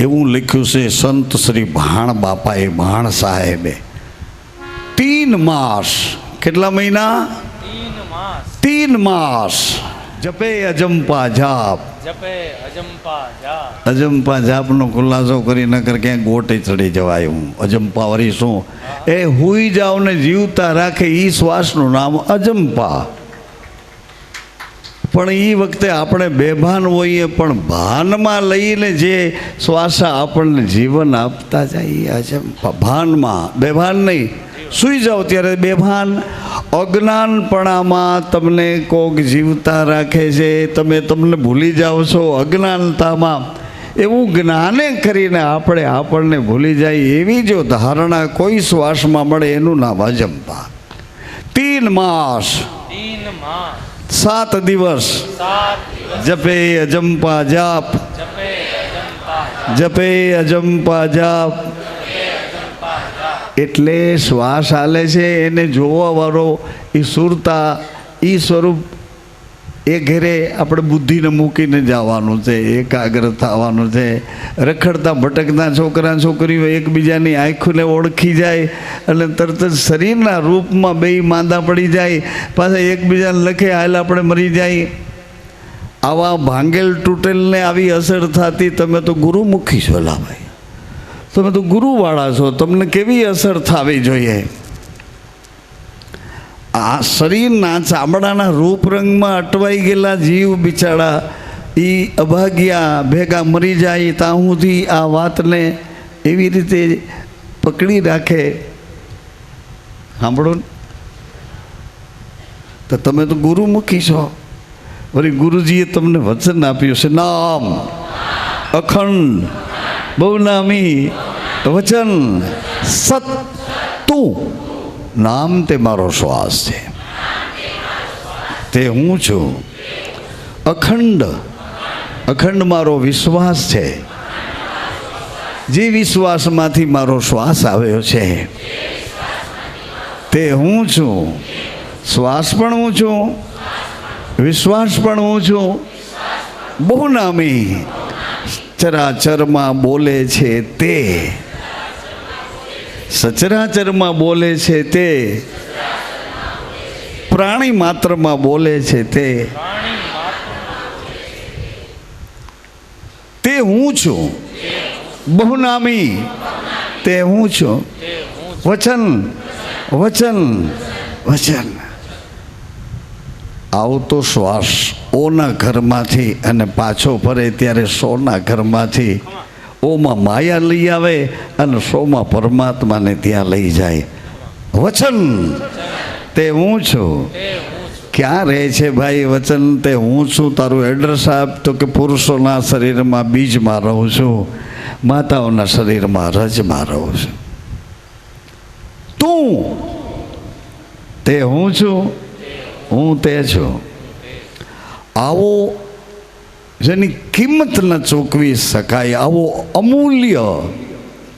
એવું લખ્યું છે સંત શ્રી ભાણ બાપાએ ભાણ સાહેબે. તીન માસ કેટલા મહિના? તીન માસ. જપે અજંપા જાપ. જપે અજંપા જાપ. અજંપા જાપનો ખુલાસો કરી નકર ક્યાંક ગોટે ચડી જવાય હું. અજંપા વરી શું? એ હુઈ જાવ ને જીવતા રાખે એ શ્વાસનું નામ અજંપા. પણ એ વખતે આપણે બેભાન હોઈએ પણ ભાનમાં લઈને જે શ્વાસ આપણને જીવન આપતા જાય છે ભાનમાં, બેભાન નહીં. સૂઈ જાઓ ત્યારે બેભાન. અજ્ઞાનપણામાં તમને કોક જીવતા રાખે છે, તમે તમને ભૂલી જાઓ છો અજ્ઞાનતામાં. એવું જ્ઞાને કરીને આપણે આપણને ભૂલી જાય એવી જો ધારણા કોઈ શ્વાસમાં મળે એનું નામ અજંપા તીન માસ. તીન માસ. સાત દિવસ જપે અજંપા જાપ. જપે અજંપા જપે. એટલે શ્વાસ હાલે છે, એને જોવા વાળો એ સુરતા એ સ્વરૂપ એ ઘરે આપણે બુદ્ધિને મૂકીને જવાનું છે, એકાગ્ર થવાનું છે. રખડતા ભટકતા છોકરા છોકરીઓ એકબીજાની આંખોને ઓળખી જાય અને તરત જ શરીરના રૂપમાં બે માંદા પડી જાય, પાછા એકબીજાને લખે, હાલ આપણે મરી જાય. આવા ભાંગેલ તૂટેલને આવી અસર થતી તમે તો ગુરુમુખી છો લાભાઈ તમે તો ગુરુવાળા છો, તમને કેવી અસર થવી જોઈએ? આ શરીરના ચામડાના રૂપરંગમાં અટવાઈ ગયેલા જીવ બિચારા એ અભાગ્યા, ભેગા મરી જાય ત્યાં સુધી આ વાતને એવી રીતે પકડી રાખે. સાંભળો તો તમે તો ગુરુમુખી છો. વળી ગુરુજીએ તમને વચન આપ્યું છે, નામ, અખંડ, બહુનામી, વચન સત તું નામ તે મારો શ્વાસ છે. તે હું છું. અખંડ અખંડ મારો વિશ્વાસ છે. જે વિશ્વાસમાંથી મારો શ્વાસ આવ્યો છે, તે હું છું. શ્વાસ પણ હું છું. વિશ્વાસ પણ હું છું. બહુ નામી ચરાચરમાં બોલે છે તે. સચરાચરમાં બોલે છે તે. પ્રાણી માત્રમાં બોલે છે તે. તે હું છું. બહુનામી. તે હું છું. વચન. વચન. વચન. આવતો શ્વાસ ઓના ઘરમાંથી અને પાછો ફરે ત્યારે સોના ઘરમાંથી. ઓમાં માયા લઈ આવે અને સોમાં પરમાત્માને ત્યાં લઈ જાય. વચન, તે હું છું. ક્યાં રહે છે ભાઈ વચન? તે હું છું, તારું એડ્રેસ આપ તો કે પુરુષોના શરીરમાં બીજમાં રહું છું, માતાઓના શરીરમાં રજમાં રહું છું. તું, તે હું છું, હું તે છું. આવો જેની કિંમત ન ચૂકવી શકાય. આવો અમૂલ્ય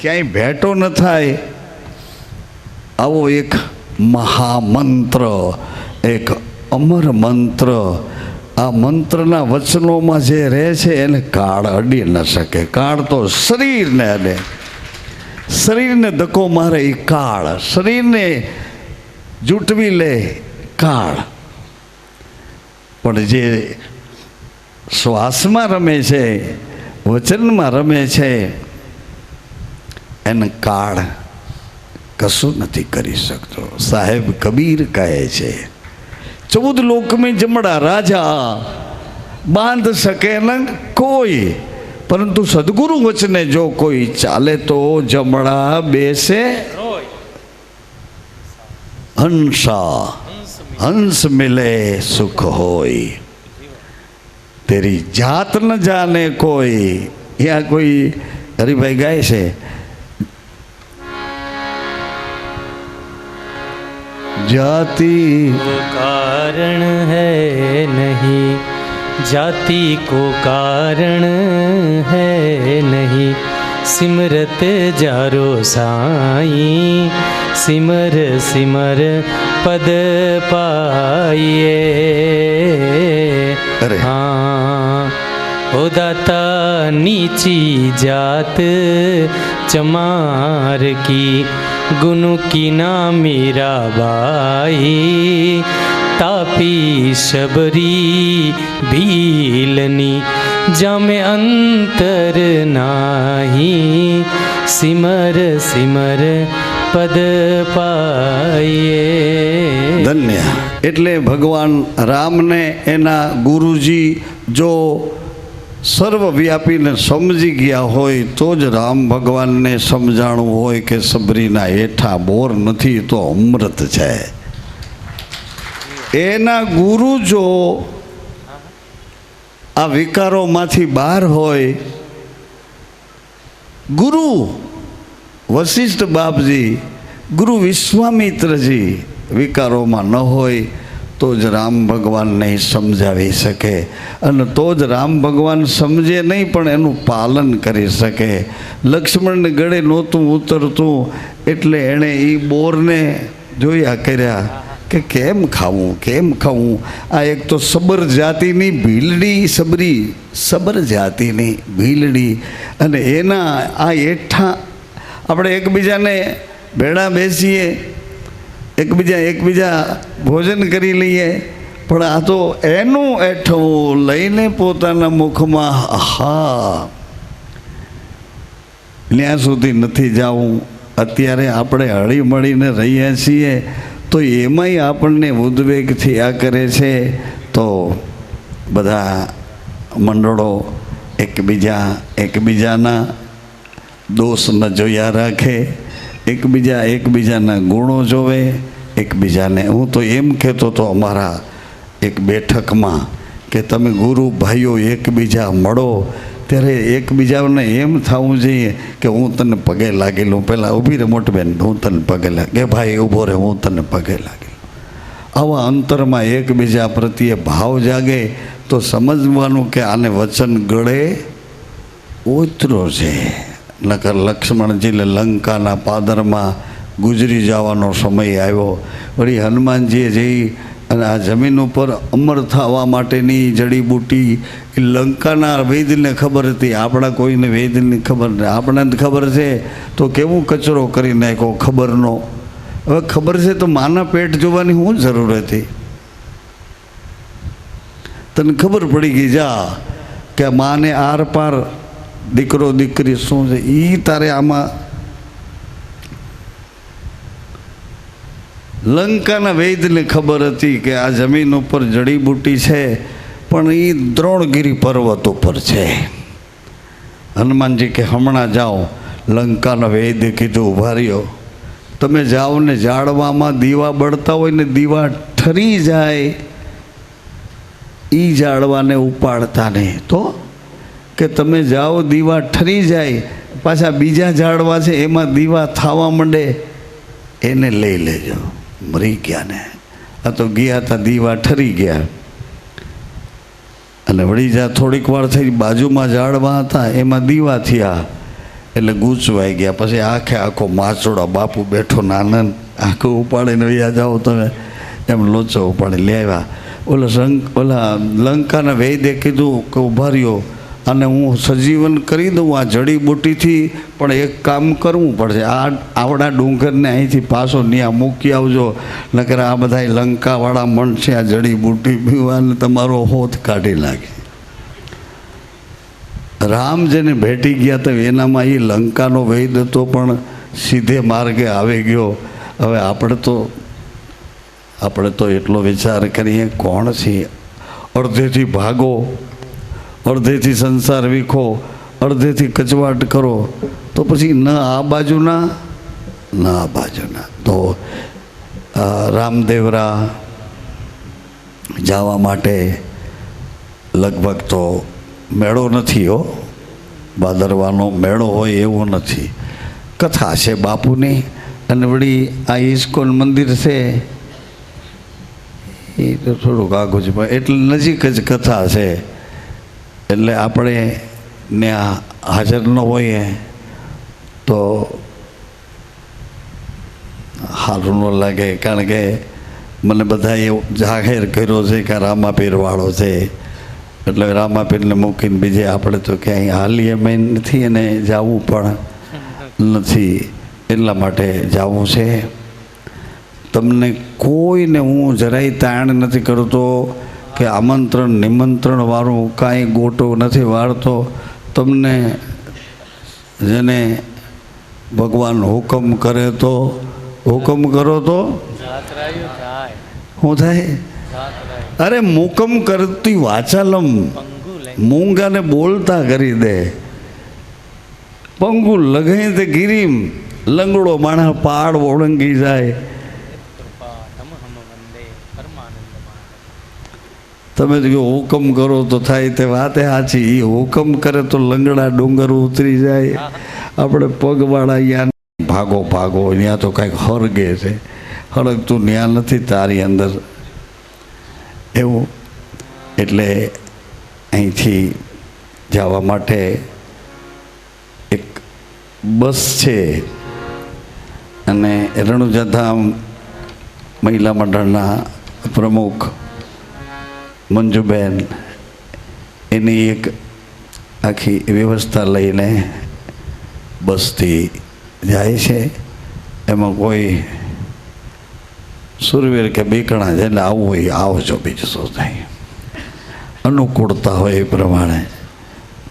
ક્યાંય ભેટો ન થાય. આવો એક મહામંત્ર, એક અમર મંત્ર. આ મંત્રના વચનોમાં જે રહે છે એને કાળ અડી ન શકે. કાળ તો શરીરને અડે. શરીરને ધક્કો મારે એ કાળ. શરીરને જૂટવી લે કાળ. પણ જે શ્વાસમાં રમે છે વચનમાં રમે છે. એને કાળ કશું નથી કરી શકતો. સાહેબ કબીર કહે છે, ચૌદ લોકમાં જમડા રાજા બાંધ શકે ન કોઈ, પરંતુ સદગુરુ વચને જો કોઈ ચાલે તો જમડા બેસે. હંસ હંસ મિલે સુખ હોય. તેરી જાત ન જાને કોઈ यहाँ કોઈ હરિભાઈ ગાય છે જાતિ को कारण है नहीं जाति को कारण है नहीं सिमरत जारो साई सिमर सिमर पद पाइए अरे। हाँ ओ दाता नीची जात चमार की गुनु की ना मीरा बाई तापी शबरी भीलनी जामे अंतर नाही सिमर सिमर पद पाए ધન્ય એટલે ભગવાન રામને એના ગુરુજી જો સર્વવ્યાપીને સમજી ગયા હોય તો જ રામ ભગવાનને સમજાણું હોય કે સબરીના હેઠા બોર નથી તો અમૃત છે. એના ગુરુ જો આ વિકારોમાંથી બહાર હોય, ગુરુ વશિષ્ઠ બાપજી, ગુરુ વિશ્વામિત્રજી વિકારોમાં ન હોય તો જ રામ ભગવાન નહીં સમજાવી શકે. અને તો જ રામ ભગવાન સમજે નહીં, પણ એનું પાલન કરી શકે. લક્ષ્મણને ગળે નહોતું ઉતરતું, એટલે એણે એ બોરને જોયા કર્યા કે કેમ ખાવું કેમ ખાવું? આ એક તો સબર જાતિની ભીલડી સબરી, સબર જાતિની ભીલડી. અને એના આ એઠા આપણે એકબીજાને ભેળા બેસીએ એકબીજા એકબીજા ભોજન કરી લઈએ. પણ આ તો એનું એઠવું લઈને પોતાના મુખમાં હા ત્યાં સુધી નથી જવું. અત્યારે આપણે હળી મળીને રહીએ છીએ, તો એમાંય આપણને ઉદ્વેગ થયા કરે છે. તો બધા મંડળો એકબીજા એકબીજાના દોષ ન જોયા રાખે. એકબીજા એકબીજાના ગુણો જોવે, એકબીજાને હું તો એમ કહેતો તો અમારા એક બેઠકમાં કે તમે ગુરુ ભાઈઓ એકબીજા મળો, ત્યારે એકબીજાને એમ થવું જોઈએ કે હું તને પગે લાગેલું. પહેલાં ઊભી રહે મોટબેન હું તને પગે લાગે ભાઈ ઊભો રહે, હું તને પગે લાગેલું. આવા અંતરમાં એકબીજા પ્રત્યે ભાવ જાગે તો સમજવાનું કે આને વચન ગળે ઉતરો છે. નકર લક્ષ્મણજીને લંકાના પાદરમાં ગુજરી જવાનો સમય આવ્યો. વળી હનુમાનજીએ જઈ અને આ જમીન ઉપર અમર થવા માટેની જડીબૂટી લંકાના વેદને ખબર હતી. આપણા કોઈને વેદની ખબર નહીં આપણને ખબર છે. તો કેવું કચરો કરી નાખ્યો ખબરનો? હવે ખબર છે તો માના પેટ જોવાની શું જરૂર હતી? તને ખબર પડી ગઈ, જા, કે માને આર પાર દીકરો, દીકરી શું છે? એ તારે આમાં લંકાના વૈદને ખબર હતી કે આ જમીન ઉપર જડીબૂટી છે, પણ એ દ્રોણગીરી પર્વત ઉપર છે. હનુમાનજી કે, હમણાં જાઓ. લંકાના વૈદ કીધું ઊભા રહ્યો તમે જાઓ ને જાળવામાં દીવા બળતા હોય ને દીવા ઠરી જાય એ જાળવાને ઉપાડતા નહીં. તો કે તમે જાઓ, દીવા ઠરી જાય, પાછા બીજા ઝાડવા છે, એમાં દીવા થવા માંડે, એને લઈ લેજો. મરી ગયા ને. આ તો ગયા હતા દીવા ઠરી ગયા. અને વળી જા થોડીક વાર થઈ, બાજુમાં ઝાડવા હતા, એમાં દીવા થયા. એટલે ગૂંચવાઈ ગયા. પછી આખે આખો માચોડા બાપુ બેઠો નાનન, આખો ઉપાડીને વ્યા જાઓ તમે. એમ લોચો ઉપાડી લે આવ્યા. ઓલા શંક ઓલા લંકાના વૈદ્ય કીધું કે ઊભા રહ્યો. અને હું સજીવન કરી દઉં આ જડીબુટીથી પણ એક કામ કરવું પડશે. આ આવડા ડુંગરને અહીંથી પાછો ત્યાં મૂકી આવજો. નકર આ બધા લંકાવાળા મન છે, આ જડીબુટી પીવાને તમારો હોથ કાઢી નાખે. રામ જેને ભેટી ગયા તો એનામાં એ લંકાનો વૈદ હતો, પણ સીધે માર્ગે આવી ગયો. હવે આપણે તો આપણે તો એટલો વિચાર કરીએ, કોણ છીએ અડધેથી ભાગો. અડધેથી સંસાર વીખો, અડધેથી કચવાટ કરો, તો પછી ન આ બાજુના, ન આ બાજુના. તો રામદેવરા જવા માટે લગભગ તો મેળો નથી હો. ભાદરવાનો મેળો હોય એવો નથી. કથા છે બાપુની, અને વળી આ ઇસ્કોન મંદિર છે, એ તો થોડુંક આઘું છે એટલે નજીક જ કથા છે. એટલે આપણે ત્યાં હાજર ન હોઈએ તો સારું ન લાગે. કારણ કે મને બધાએ જાહેર કર્યો છે કે રામાપીરવાળો છે. એટલે રામાપીરને મૂકીને બીજે આપણે તો ક્યાંય હાલીએ મેં નથી અને જવું પણ નથી. એટલા માટે જવું છે. તમને કોઈને હું જરાય તાણ નથી કરતો. કે આમંત્રણ નિમંત્રણ વાળું કાંઈ ગોટો નથી વાળતો. તમને જેને ભગવાન હુકમ કરે તો હુકમ કરો તો? શું થાય. અરે મુકમ કરતી વાચાલમ. મૂંગાને બોલતા કરી દે. પંગુ લગાઈ તે ગીરીમ. લંગડો માણસ પાડ ઓળંગી જાય. તમે જો હુકમ કરો તો થાય તે વાતે સાચી હુકમ કરે તો લંગડા ડુંગર ઉતરી જાય. આપણે પગવાળા અહીંયા ભાગો ભાગો ત્યાં તો કાંઈક હરગે છે. હળગતું ત્યાં નથી તારી અંદર. એવું. એટલે અહીંથી જવા માટે એક બસ છે. અને રણુજાધામ મહિલા મંડળના પ્રમુખ મંજુબેન, એની એક આખી વ્યવસ્થા લઈને બસથી જાય છે. એમાં કોઈ સુરવીર કે બીકણા જેને આવવું હોય આવજો બીજું શું થાય. અનુકૂળતા હોય એ પ્રમાણે.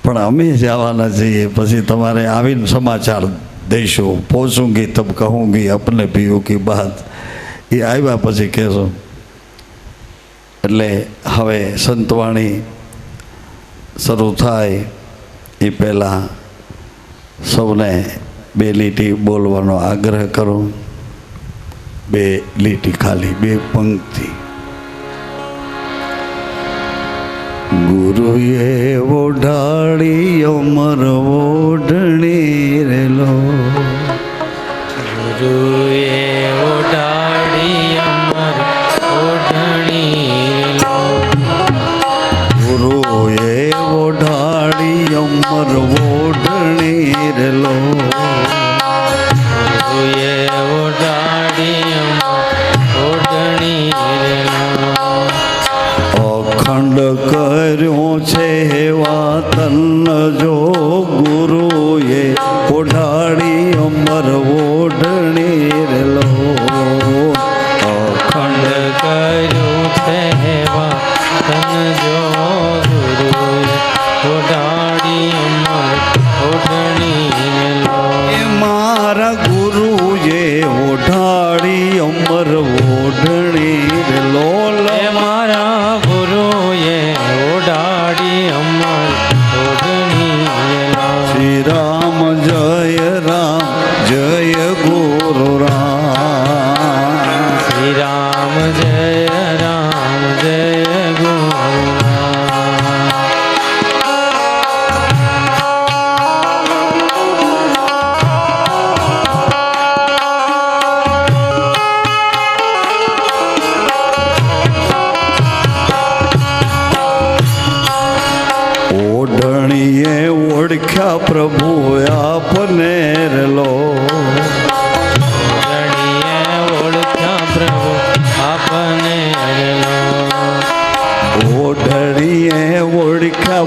પણ અમે જવાના છીએ, પછી તમારે આવીને સમાચાર દઈશું. પહોંચુંગી તબ કહુંગી અપને પીવું કી બાત એ આવ્યા પછી કહેશો એટલે હવે સંતવાણી શરૂ થાય એ પહેલાં સૌને બે લીટી બોલવાનો આગ્રહ કરું. બે લીટી ખાલી, બે પંક્તિ. ગુરુએ ઓઢાડી અમર ઓઢણી રેલો ગુરુએ ઓઢાડી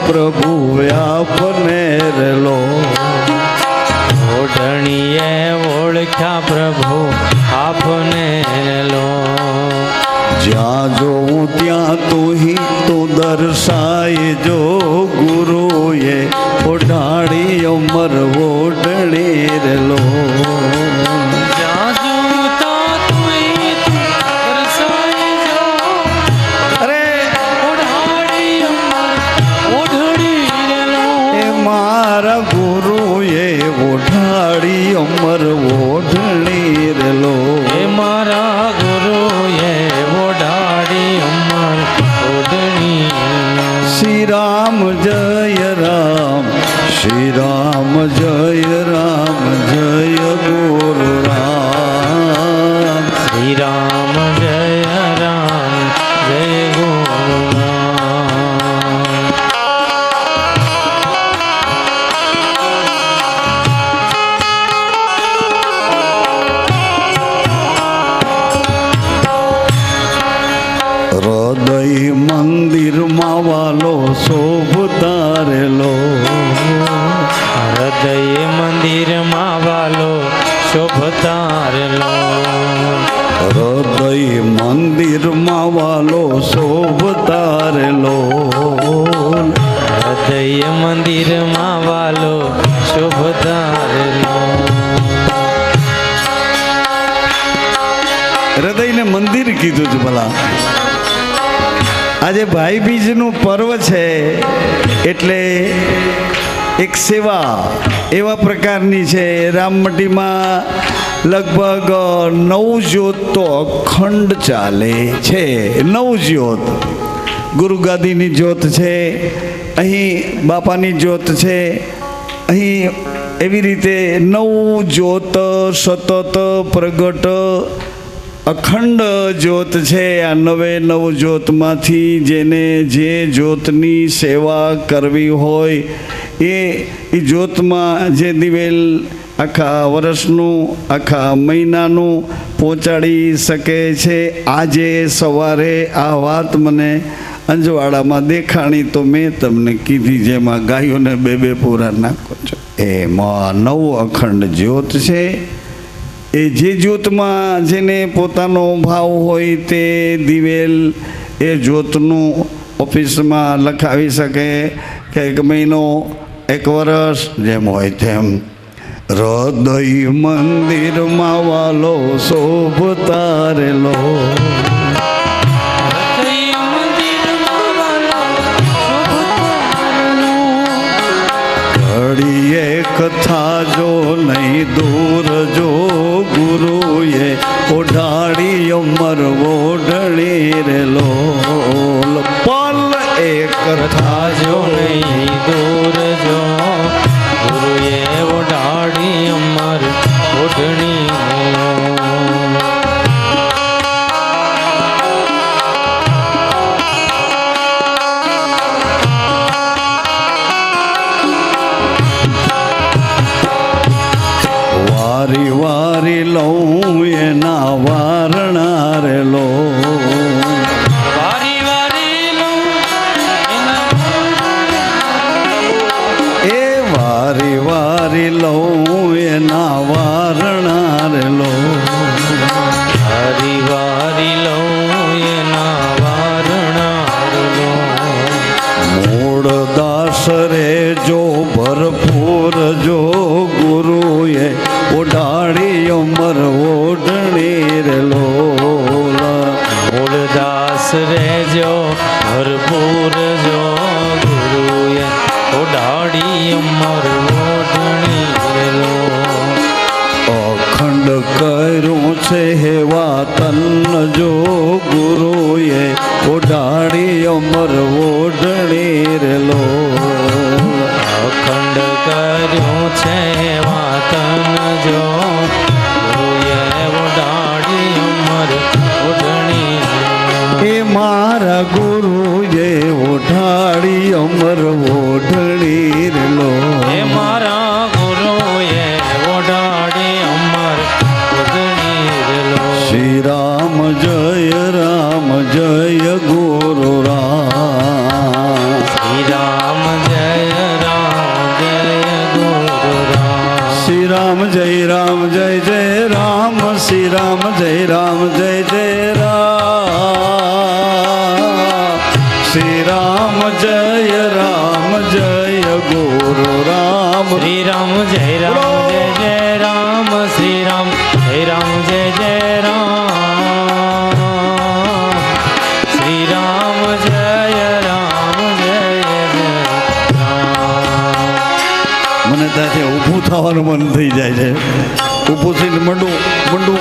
pro મંદિરમાં વાલો શોભતારેલો હૃદય મંદિરમાં વાલો શોભતારલો હૃદયને મંદિર કીધું છે ભલા. આજે ભાઈ બીજનું પર્વ છે. એટલે એક સેવા એવા પ્રકારની છે. રામમટીમાં લગભગ નવ જ્યોત તો અખંડ ચાલે છે. નવ જ્યોત ગુરુગાદીની જ્યોત છે, અહીં બાપાની જ્યોત છે, અહીં એવી રીતે નવ જ્યોત સતત પ્રગટ અખંડ જ્યોત છે. આ નવે નવ જ્યોતમાંથી જેને જે જ્યોતની સેવા કરવી હોય એ જ્યોતમાં જે દિવેલ આખા વર્ષનું, આખા મહિનાનું પહોંચાડી શકે છે. આજે સવારે આ વાત મને અંજવાડામાં દેખાણી તો મેં તમને કીધી જેમાં ગાયોને બે બે પૂરા નાખો છો. એમાં નવ અખંડ જ્યોત છે. એ જે જ્યોતમાં જેને પોતાનો ભાવ હોય તે દિવેલ એ જ્યોતનું ઓફિસમાં લખાવી શકે. કે એક મહિનો, એક વર્ષ, જેમ હોય તેમ. હૃદય મંદિરમાં વાલો વાલો શોભતારલો ઘડીએ કથા જો નહીં દૂર જો ગુરુએ ઓઢાડી અમર ઓઢણી રેલો વારણા તન જો ગુરુએ ઓઢાડી અમર ઓઢણી રેલો અખંડ કર્યું શ્રી રામ જય રામ જય ગુરુ રામ શ્રી રામ જય રામ જય જય રામ શ્રી રામ જય રામ જય જય રામ શ્રી રામ જય રામ જય મને ત્યાંથી ઊભું થવાનું મન થઈ જાય છે. ઊભું થઈને મંડું મંડું.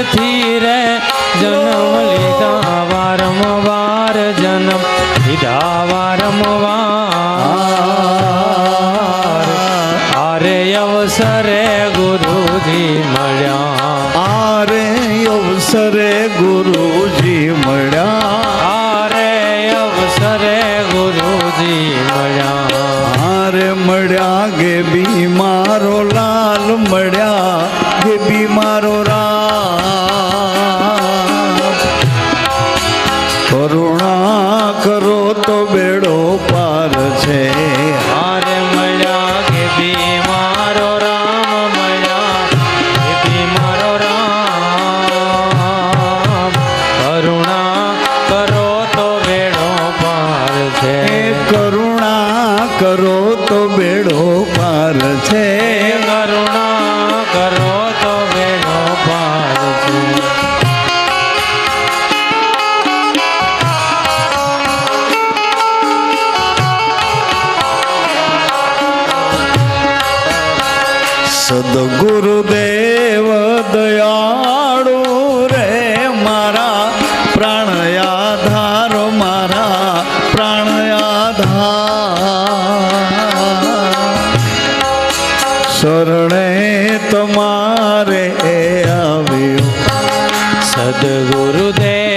નથી રે જન્મ લીધા વારંવાર જન્મ લીધા વારંવાર. આરે અવસરે ગુરુજી મળ્યા. આરે અવસરે सद्गुरुदेव